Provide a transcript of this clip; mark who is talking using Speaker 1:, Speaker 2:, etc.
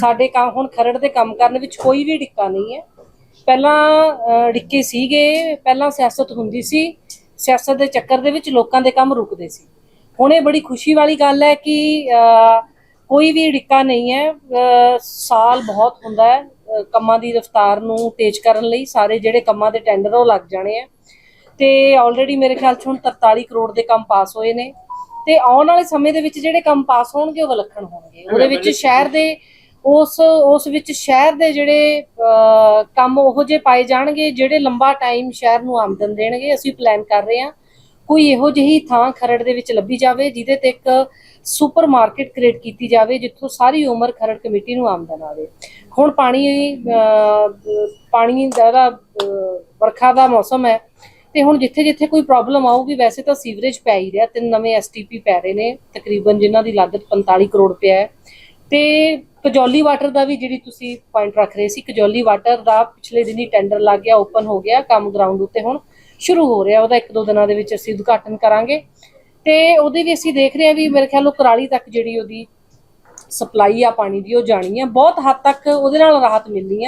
Speaker 1: ਸਾਡੇ ਕੰਮ ਹੁਣ ਖਰੜ ਦੇ ਕੰਮ ਕਰਨ ਵਿੱਚ ਕੋਈ ਵੀ ਡਿੱਕਾ ਨਹੀਂ ਹੈ। ਪਹਿਲਾਂ ਡਿੱਕੇ ਸੀਗੇ ਪਹਿਲਾਂ ਸਿਆਸਤ ਹੁੰਦੀ ਸੀ ਸਿਆਸਤ ਦੇ ਚੱਕਰ ਦੇ ਵਿੱਚ ਲੋਕਾਂ ਦੇ ਕੰਮ ਰੁਕਦੇ ਸੀ। ਹੁਣ ਇਹ ਬੜੀ ਖੁਸ਼ੀ ਵਾਲੀ ਗੱਲ ਹੈ ਕਿ ਕੋਈ ਵੀ ਡਿੱਕਾ ਨਹੀਂ ਹੈ। ਸਾਲ ਬਹੁਤ ਹੁੰਦਾ ਹੈ ਕੰਮਾਂ ਦੀ ਰਫ਼ਤਾਰ ਨੂੰ ਤੇਜ਼ ਕਰਨ ਲਈ। ਸਾਰੇ ਜਿਹੜੇ ਕੰਮਾਂ ਦੇ ਟੈਂਡਰ ਉਹ ਲੱਗ ਜਾਣੇ ਆ। ਤੇ ਆਲਰੇਡੀ ਮੇਰੇ ਖਿਆਲ ਚ ਹੁਣ 43 ਕਰੋੜ ਦੇ ਕੰਮ ਪਾਸ ਹੋਏ ਨੇ। ਤੇ ਆਉਣ ਵਾਲੇ ਸਮੇਂ ਦੇ ਵਿੱਚ ਜਿਹੜੇ ਕੰਮ ਪਾਸ ਹੋਣਗੇ ਉਹ ਵਿਲੱਖਣ ਹੋਣਗੇ। ਉਹਦੇ ਵਿੱਚ ਸ਼ਹਿਰ ਦੇ ਉਸ ਉਸ ਵਿੱਚ ਸ਼ਹਿਰ ਦੇ ਜਿਹੜੇ ਕੰਮ ਉਹੋ ਜਿਹੇ ਪਾਏ ਜਾਣਗੇ ਜਿਹੜੇ ਲੰਬਾ ਟਾਈਮ ਸ਼ਹਿਰ ਨੂੰ ਆਮਦਨ ਦੇਣਗੇ, ਅਸੀਂ ਪਲਾਨ ਕਰ ਰਹੇ ਹਾਂ। ਕੋਈ ਇਹੋ ਜਿਹੀ ਥਾਂ ਖਰੜ ਦੇ ਵਿੱਚ ਲੱਭੀ ਜਾਵੇ ਜਿਹਦੇ ਤੇ ਇੱਕ ਸੁਪਰ ਮਾਰਕੀਟ ਕ੍ਰੀਏਟ ਕੀਤੀ ਜਾਵੇ, ਜਿੱਥੋਂ ਸਾਰੀ ਉਮਰ ਖਰੜ ਕਮੇਟੀ ਨੂੰ ਆਮਦਨ ਆਵੇ। ਹੁਣ ਪਾਣੀ ਪਾਣੀ ਦਾ ਵਰਖਾ ਦਾ ਮੌਸਮ ਹੈ ਤੇ ਹੁਣ ਜਿੱਥੇ ਜਿੱਥੇ ਕੋਈ ਪ੍ਰੋਬਲਮ ਆਊਗੀ, ਵੈਸੇ ਤਾਂ ਸੀਵਰੇਜ ਪੈ ਹੀ ਰਿਹਾ, ਤਿੰਨ ਨਵੇਂ ਐਸਟੀਪੀ ਪੈ ਰਹੇ ਨੇ, ਤਕਰੀਬਨ ਜਿਨ੍ਹਾਂ ਦੀ ਲਾਗਤ 45 ਕਰੋੜ ਰੁਪਏ ਹੈ। ਤੇ ਕਜੌਲੀ ਵਾਟਰ ਦਾ ਵੀ ਜਿਹੜੀ ਤੁਸੀਂ ਪੁਆਇੰਟ ਰੱਖ ਰਹੇ ਸੀ, ਕਜੌਲੀ ਵਾਟਰ ਦਾ ਪਿਛਲੇ ਦਿਨੀ ਟੈਂਡਰ ਲੱਗ ਗਿਆ ਓਪਨ ਹੋ ਗਿਆ, ਕੰਮ ਗਰਾਊਂਡ ਉੱਤੇ ਹੁਣ ਸ਼ੁਰੂ ਹੋ ਰਿਹਾ, ਉਹਦਾ ਇੱਕ ਦੋ ਦਿਨਾਂ ਦੇ ਵਿੱਚ ਅਸੀਂ ਉਦਘਾਟਨ ਕਰਾਂਗੇ। ਤੇ ਉਹਦੇ ਵੀ ਅਸੀਂ ਦੇਖ ਰਹੇ ਹਾਂ ਵੀ ਮੇਰੇ ਖਿਆਲ ਉਹ ਕਰਾਲੀ ਤੱਕ ਜਿਹੜੀ ਉਹਦੀ ਸਪਲਾਈ ਆ, ਪਾਣੀ ਦੀ, ਉਹ ਜਾਣੀ ਹੈ ਬਹੁਤ ਹੱਦ ਤੱਕ ਉਹਦੇ ਨਾਲ ਰਾਹਤ ਮਿਲਣੀ ਹੈ